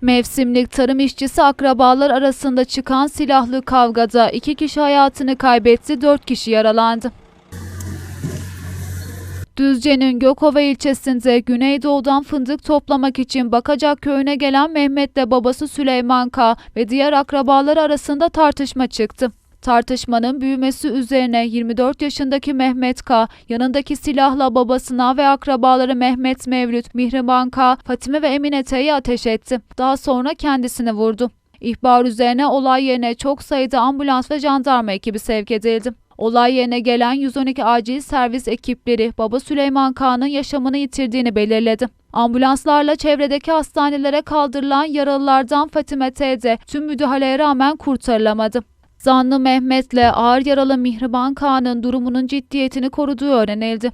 Mevsimlik tarım işçisi akrabalar arasında çıkan silahlı kavgada iki kişi hayatını kaybetti, dört kişi yaralandı. Düzce'nin Gökova ilçesinde Güneydoğu'dan fındık toplamak için Bakacak köyüne gelen Mehmet'le babası Süleyman K. ve diğer akrabalar arasında tartışma çıktı. Tartışmanın büyümesi üzerine 24 yaşındaki Mehmet K. yanındaki silahla babasına ve akrabaları Mehmet Mevlüt, Mihriban K. Fatime ve Emine T'yi ateş etti. Daha sonra kendisini vurdu. İhbar üzerine olay yerine çok sayıda ambulans ve jandarma ekibi sevk edildi. Olay yerine gelen 112 acil servis ekipleri baba Süleyman Kağan'ın yaşamını yitirdiğini belirledi. Ambulanslarla çevredeki hastanelere kaldırılan yaralılardan Fatime T. de tüm müdahaleye rağmen kurtarılamadı. Zanlı Mehmet'le ağır yaralı Mihriban Kağan'ın durumunun ciddiyetini koruduğu öğrenildi.